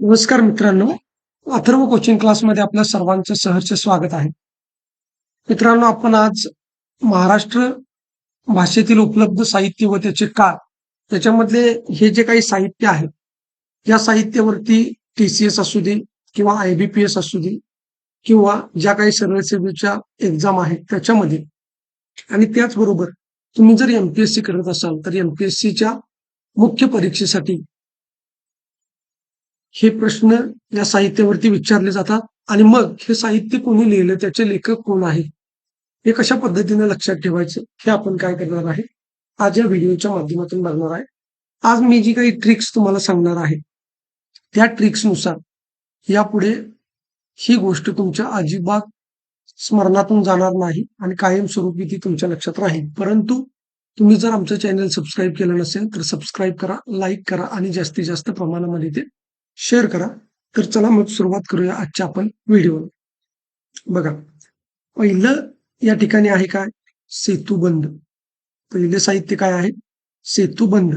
नमस्कार मित्रांनो अथर्व कोचिंग क्लासमध्ये आपल्या सर्वांचं सहर्ष स्वागत आहे. मित्रांनो आपण आज महाराष्ट्र भाषेतील उपलब्ध साहित्य व त्याचे काळ त्याच्यामधले हे जे काही साहित्य आहे या साहित्यावरती टी सी एस असू दे किंवा आय बी पी एस असू दे किंवा ज्या काही सर्वसेवेच्या एक्झाम आहेत त्याच्यामध्ये. आणि त्याचबरोबर तुम्ही जर एमपीएससी करत असाल तर एमपीएससीच्या मुख्य परीक्षेसाठी हे प्रश्न या साहित्यावरती विचारले जातात. आणि मग हे साहित्य कोणी लिहिलं? त्याचे लेखक कोण आहे? हे कशा पद्धतीने लक्षात ठेवायचं? हे आपण काय करणार आहे? आज या व्हिडिओच्या माध्यमातून बघणार आहे. आज मी जी काही ट्रिक्स तुम्हाला सांगणार आहे त्या ट्रिक्सनुसार यापुढे ही गोष्ट तुमच्या अजिबात स्मरणातून जाणार नाही आणि कायमस्वरूपी ती तुमच्या लक्षात राहील. परंतु तुम्ही जर आमचं चॅनल सबस्क्राईब केलं नसेल तर सबस्क्राईब करा लाईक करा आणि जास्तीत जास्त प्रमाणामध्ये ते शेअर करा. तर चला मग सुरुवात करूया आजच्या आपण व्हिडिओ बघा पहिलं या ठिकाणी आहे काय? सेतुबंद पहिलं साहित्य काय आहे? सेतुबंद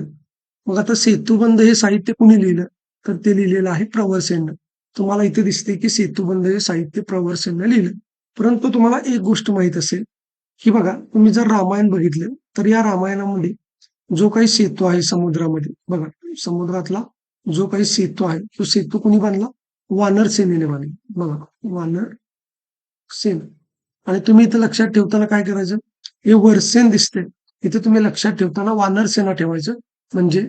मग आता सेतुबंध हे साहित्य कुणी लिहिलं? तर ते लिहिलेलं आहे प्रवरसेननं तुम्हाला इथे दिसते की सेतुबंध हे साहित्य प्रवरसेननं लिहिलं. परंतु तुम्हाला एक गोष्ट माहीत असेल की बघा तुम्ही जर रामायण बघितलं तर या रामायणामध्ये जो काही सेतू आहे समुद्रामध्ये बघा समुद्रातला जो काही सेतू आहे तो सेतू कोणी बांधला? वानर सेनेने बांधला. बघा वानर सेन. आणि तुम्ही इथं लक्षात ठेवताना काय करायचं? हे वरसेन दिसते इथे तुम्ही लक्षात ठेवताना वानर सेना ठेवायचं. म्हणजे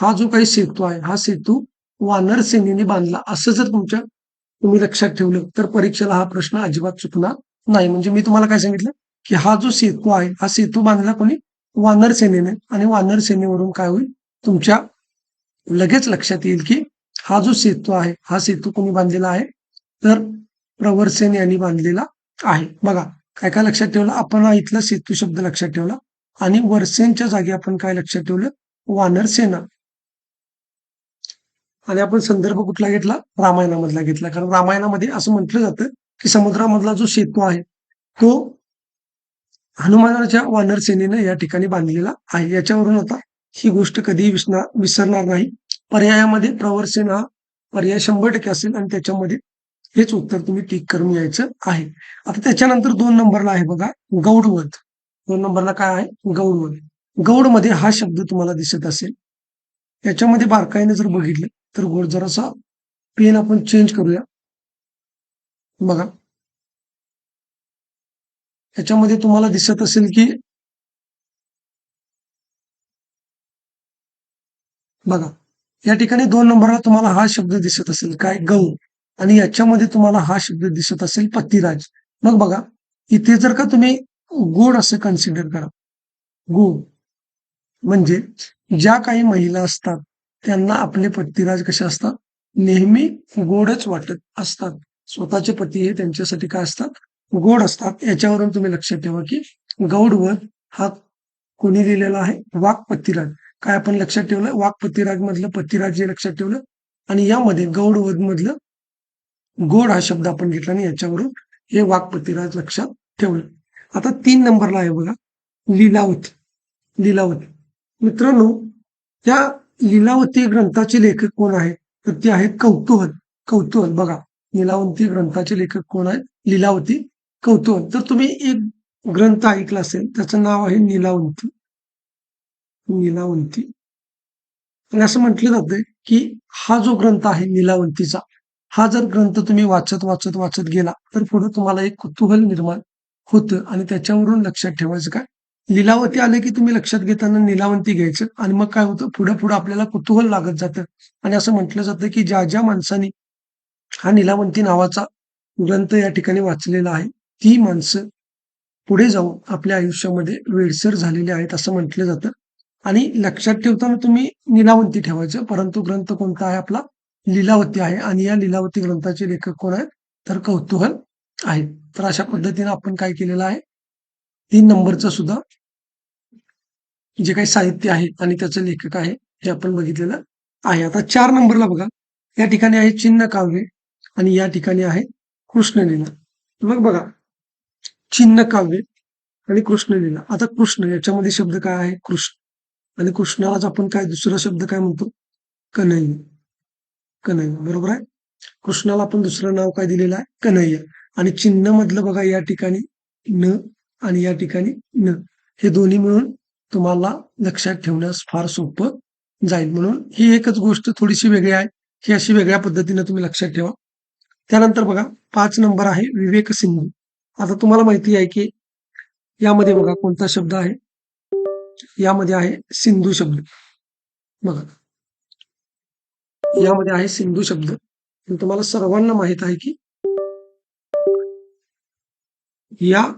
हा जो काही सेतू आहे हा सेतू वानर सेनेने बांधला. असं जर तुमच्या तुम्ही लक्षात ठेवलं तर परीक्षेला हा प्रश्न अजिबात चुकणार नाही. म्हणजे मी तुम्हाला काय सांगितलं? की हा जो सेतू आहे हा सेतू बांधला कोणी? वानर सेनेने. आणि वानर सेनेवरून काय होईल? तुमच्या लगेच लक्षात येईल की हा जो सेतू आहे हा सेतू कोणी बांधलेला आहे? तर प्रवरसेन यांनी बांधलेला आहे. बघा काय काय लक्षात ठेवलं? आपण इथला सेतू शब्द लक्षात ठेवला. आणि वरसेनच्या जागी आपण काय लक्षात ठेवलं? वानर सेना. आणि आपण संदर्भ कुठला घेतला? रामायणामधला घेतला. कारण रामायणामध्ये असं म्हटलं जातं की समुद्रामधला जो सेतू आहे तो हनुमानाच्या वानर सेनेनं या ठिकाणी बांधलेला आहे. याच्यावरून आता ही गोष्ट कधीही विसणार विसरणार नाही. पर्यायामध्ये प्रवर्सेन हा पर्याय शंभर टक्के असेल आणि त्याच्यामध्ये हेच उत्तर तुम्ही टिक करून यायचं आहे. आता त्याच्यानंतर दोन नंबरला आहे बघा गौडवध. दोन नंबरला काय आहे? गौडवध. गौडमध्ये हा शब्द तुम्हाला दिसत असेल. याच्यामध्ये बारकाईने जर बघितलं तर गोड जरासा पेन आपण चेंज करूया. बघा. याच्यामध्ये तुम्हाला दिसत असेल की बघा या ठिकाणी दोन नंबरला तुम्हाला हा शब्द दिसत असेल काय गौ आणि याच्यामध्ये तुम्हाला हा शब्द दिसत असेल पत्तीराज मग बघा इथे जर का तुम्ही गोड असं कन्सिडर करा. गोड म्हणजे ज्या काही महिला असतात त्यांना आपले पत्तीराज कसे असतात? नेहमी गोडच वाटत असतात. स्वतःचे पती हे त्यांच्यासाठी काय असतात? गोड असतात. याच्यावरून तुम्ही लक्षात ठेवा की गौडवध हा कोणी लिहिलेला आहे? वाक पत्तीराज काय आपण लक्षात ठेवलं? वाघ मधलं पतिराज हे लक्षात ठेवलं. आणि यामध्ये गौडवध मधलं गोड हा शब्द आपण घेतला आणि याच्यावरून हे वाघ लक्षात ठेवलं. आता तीन नंबरला आहे बघा. लिलावत. लिलावत. मित्रांनो त्या लिलावती ग्रंथाचे लेखक कोण आहेत तर ते आहेत कौतूहल कौतूहल बघा. लिलावंती ग्रंथाचे लेखक कोण आहेत? लिलावती कौतूहल तर तुम्ही एक ग्रंथ ऐकला असेल त्याचं नाव आहे लिलावंती नीलावंती. आणि असं म्हटलं जातंय की हा जो ग्रंथ आहे नीलावंतीचा हा जर ग्रंथ तुम्ही वाचत वाचत वाचत गेला तर पुढे तुम्हाला एक कुतूहल निर्माण होतं. आणि त्याच्यावरून लक्षात ठेवायचं काय? लिलावती आले की तुम्ही लक्षात घेताना निलावंती घ्यायचं. आणि मग काय होतं? पुढे पुढे आपल्याला कुतूहल लागत जातं. आणि असं म्हटलं जातं की ज्या ज्या माणसांनी हा निलावंती नावाचा ग्रंथ या ठिकाणी वाचलेला आहे ती माणसं पुढे जाऊन आपल्या आयुष्यामध्ये वेडसर झालेली आहेत असं म्हटलं जातं. आणि लक्षात ठेवताना तुम्ही निलावंती ठेवायचं. परंतु ग्रंथ कोणता आहे आपला? लिलावती आहे. आणि या लिलावती ग्रंथाचे लेखक कोण आहेत? तर कौतूहल आहे. तर अशा पद्धतीने आपण काय केलेलं आहे? तीन नंबरचं सुद्धा जे काही साहित्य आहे आणि त्याचं लेखक आहे हे आपण बघितलेलं आहे. आता चार नंबरला बघा. या ठिकाणी आहे चिन्ह काव्य आणि या ठिकाणी आहे कृष्णलीला. मग बघा. चिन्ह काव्य आणि कृष्णलीला. आता कृष्ण याच्यामध्ये शब्द काय आहे? कृष्ण. आणि कृष्णालाच आपण काय दुसरा शब्द काय म्हणतो? कन्हैया. कन्हैया बरोबर आहे? कृष्णाला आपण दुसरं नाव काय दिलेलं आहे? कन्हैया. आणि चिन्ह मधलं बघा या ठिकाणी न आणि या ठिकाणी न. हे दोन्ही मिळून तुम्हाला लक्षात ठेवण्यास फार सोपं जाईल. म्हणून ही एकच गोष्ट थोडीशी वेगळी आहे. ही अशी वेगळ्या पद्धतीने तुम्ही लक्षात ठेवा. त्यानंतर बघा पाच नंबर आहे विवेक सिंधू आता तुम्हाला माहिती आहे की यामध्ये बघा कोणता शब्द आहे? यामध्ये आहे सिंधू शब्द. बघा. यामध्ये आहे सिंधू शब्द. तुम्हाला सर्वांना माहीत आहे की या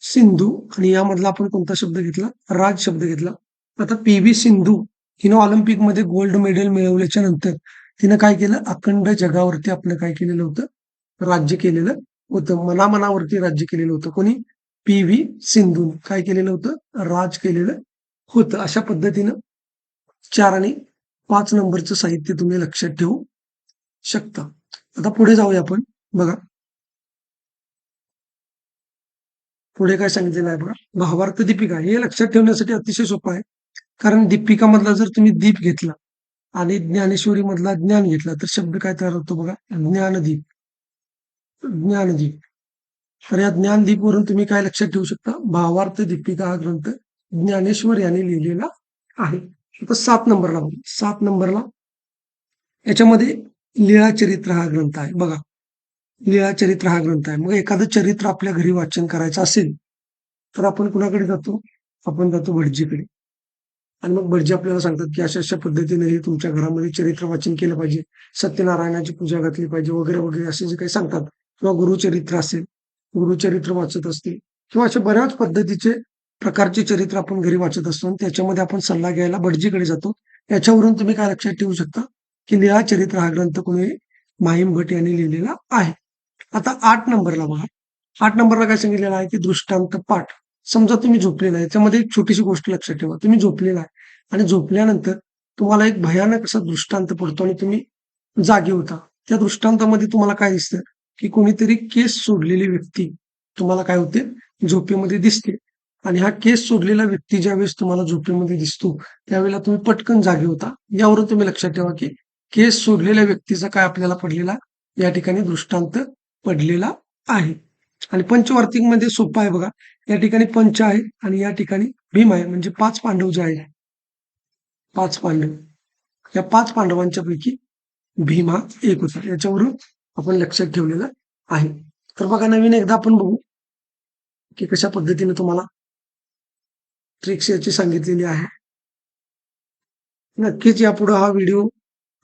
सिंधू आणि यामधला आपण कोणता शब्द घेतला? राज शब्द घेतला. आता पी व्ही सिंधू हिनं ऑलिम्पिकमध्ये गोल्ड मेडल मिळवल्याच्या नंतर तिनं काय केलं? अखंड जगावरती आपलं काय केलेलं होतं? राज्य केलेलं होतं. मनामनावरती राज्य केलेलं होतं. कोणी? पी व्ही सिंधू काय केलेलं होतं? राज केलेलं होतं. अशा पद्धतीनं चार आणि पाच नंबरचं साहित्य तुम्ही लक्षात ठेवू शकता. आता पुढे जाऊया आपण. बघा. पुढे काय सांगितलेलं आहे बघा. भावार्थ दीपिका. हे लक्षात ठेवण्यासाठी अतिशय सोपं आहे. कारण दीपिका मधला जर तुम्ही दीप घेतला आणि ज्ञानेश्वरी मधला ज्ञान घेतला तर शब्द काय तयार होतो बघा? ज्ञानदीप. ज्ञानदीप. तर या ज्ञानदीपवरून तुम्ही काय लक्षात ठेवू शकता? भावार्थ दीपिका हा ग्रंथ ज्ञानेश्वर यांनी लिहिलेला आहे. आता सात नंबरला सात नंबरला याच्यामध्ये लिळा चरित्र हा ग्रंथ आहे. बघा. लीळा चरित्र हा ग्रंथ आहे. मग एखादं चरित्र आपल्या घरी वाचन करायचं असेल तर आपण कुणाकडे जातो? आपण जातो भटजीकडे. आणि मग भटजी आपल्याला सांगतात की अशा अशा पद्धतीने हे तुमच्या घरामध्ये चरित्र वाचन केलं पाहिजे. सत्यनारायणाची पूजा घातली पाहिजे वगैरे वगैरे असे जे काही सांगतात. किंवा गुरुचरित्र असेल गुरुचरित्र वाचत असतील किंवा अशा बऱ्याच पद्धतीचे प्रकारचे चरित्र आपण घरी वाचत असतो आणि त्याच्यामध्ये आपण सल्ला घ्यायला भटजीकडे जातो. याच्यावरून तुम्ही काय लक्षात ठेवू शकता? की निळा चरित्र हा ग्रंथ कोणी माहीम भट यांनी लिहिलेला आहे. आता आठ नंबरला बघा. आठ नंबरला काय सांगितलेलं आहे की दृष्टांत पाठ. समजा तुम्ही झोपलेला आहे. त्यामध्ये एक छोटीशी गोष्ट लक्षात ठेवा. तुम्ही झोपलेला आहे. आणि झोपल्यानंतर तुम्हाला एक भयानक असा दृष्टांत पडतो आणि तुम्ही जागे होता. त्या दृष्टांतामध्ये तुम्हाला काय दिसतं? की कोणीतरी केस सोडलेली व्यक्ती तुम्हाला काय होते? झोपेमध्ये दिसते. आणि हा केस सोडलेला व्यक्ती ज्यावेळेस तुम्हाला झोपेमध्ये दिसतो त्यावेळेला तुम्ही पटकन जागे होता. यावरून तुम्ही लक्षात ठेवा की केस सोडलेल्या व्यक्तीचा काय आपल्याला पडलेला? या ठिकाणी दृष्टांत पडलेला आहे. आणि पंचवार्तिकमध्ये सोपं आहे बघा. या ठिकाणी पंच आहे आणि या ठिकाणी भीम आहे. म्हणजे पाच पांडव जे आहे पाच पांडव. या पाच पांडवांच्या पैकी भीमा एक होता. याच्यावरून आपण लक्षात ठेवलेलं आहे. तर बघा नवीन एकदा आपण बघू की कशा पद्धतीने तुम्हाला ट्रिक्स याची सांगितलेली आहे. नक्कीच यापुढे हा व्हिडिओ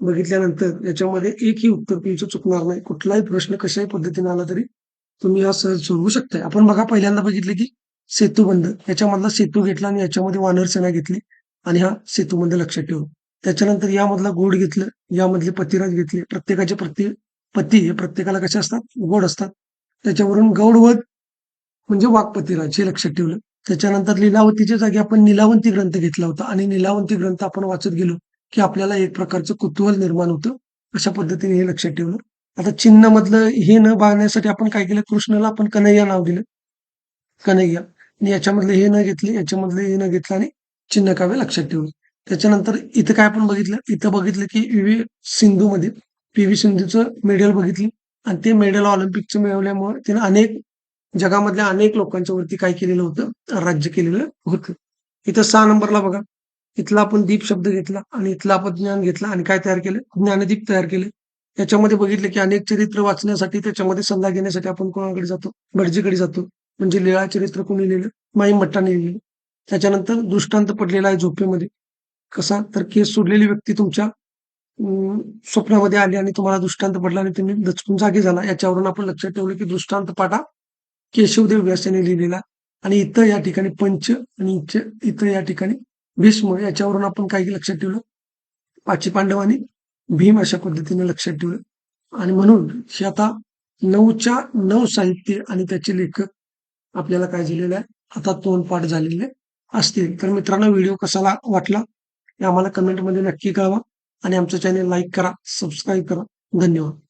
बघितल्यानंतर याच्यामध्ये एकही उत्तर तुमचं चुकणार नाही. कुठलाही प्रश्न कशाही पद्धतीने आला तरी तुम्ही हा सहज सोडवू शकताय. आपण बघा पहिल्यांदा बघितले की सेतूबंद याच्यामधला सेतू घेतला आणि याच्यामध्ये वानर सेना घेतली आणि हा सेतूबंद लक्षात ठेवू त्याच्यानंतर यामधला गोड घेतलं यामधले पतिराज घेतले प्रत्येकाचे प्रत्येक पती हे प्रत्येकाला कसे असतात? गोड असतात. त्याच्यावरून गौडवध म्हणजे वाघपतिराज हे लक्षात ठेवलं. त्याच्यानंतर लिलावतीच्या जागी आपण निलावंती ग्रंथ घेतला होता. आणि निलावंती ग्रंथ आपण वाचत गेलो की आपल्याला एक प्रकारचं कुतूहल निर्माण होतं. अशा पद्धतीने हे लक्षात ठेवलं. आता चिन्ह मधलं हे न बाळण्यासाठी आपण काय केलं? कृष्णाला आपण कन्हैया नाव दिलं. कन्हैया. आणि याच्यामधलं हे न घेतले याच्यामधलं हे न घेतलं आणि चिन्ह काव्य लक्षात ठेवलं. त्याच्यानंतर इथं काय आपण बघितलं? इथं बघितलं की व्ही सिंधू मध्ये पी व्ही सिंधूचं मेडल बघितली. आणि ते मेडल ऑलिम्पिकचं मिळवल्यामुळे तिने अनेक जगामधल्या अनेक लोकांच्या वरती काय केलेलं होतं राज्य केलेलं होतं. इथं सहा नंबरला बघा. इथला आपण दीप शब्द घेतला आणि इथला आपण ज्ञान घेतला आणि काय तयार केलं? ज्ञानदीप तयार केले. याच्यामध्ये बघितलं की अनेक चरित्र वाचण्यासाठी त्याच्यामध्ये सल्ला घेण्यासाठी आपण कोणाकडे जातो? भटजीकडे जातो. म्हणजे लिळा चरित्र कोणी लिहिलं? माई मट्टाने लिहिलं. त्याच्यानंतर दृष्टांत पडलेला आहे झोपेमध्ये. कसा? तर केस सोडलेली व्यक्ती तुमच्या स्वप्नामध्ये आले आणि तुम्हाला दृष्टांत पडला आणि तुम्ही दचकून जागे झाला याच्यावरून आपण लक्षात ठेवलं की दृष्टांत पाठा केशवदेव व्यास यांनी लिहिलेला आणि इथं या ठिकाणी पंच आणि इथं या ठिकाणी भीष्म याच्यावरून आपण काही लक्षात ठेवलं. पाची पांडव आणि भीम अशा पद्धतीने लक्षात ठेवलं. आणि म्हणून हे आता नऊच्या नऊ साहित्य आणि त्याचे लेखक आपल्याला काय झालेलं आहे? आता तोंडपाठ झालेले असतील. तर मित्रांनो व्हिडिओ कसा वाटला? हे आम्हाला कमेंटमध्ये नक्की कळवा. आणि आमचं चॅनल लाईक करा सबस्क्राईब करा. धन्यवाद.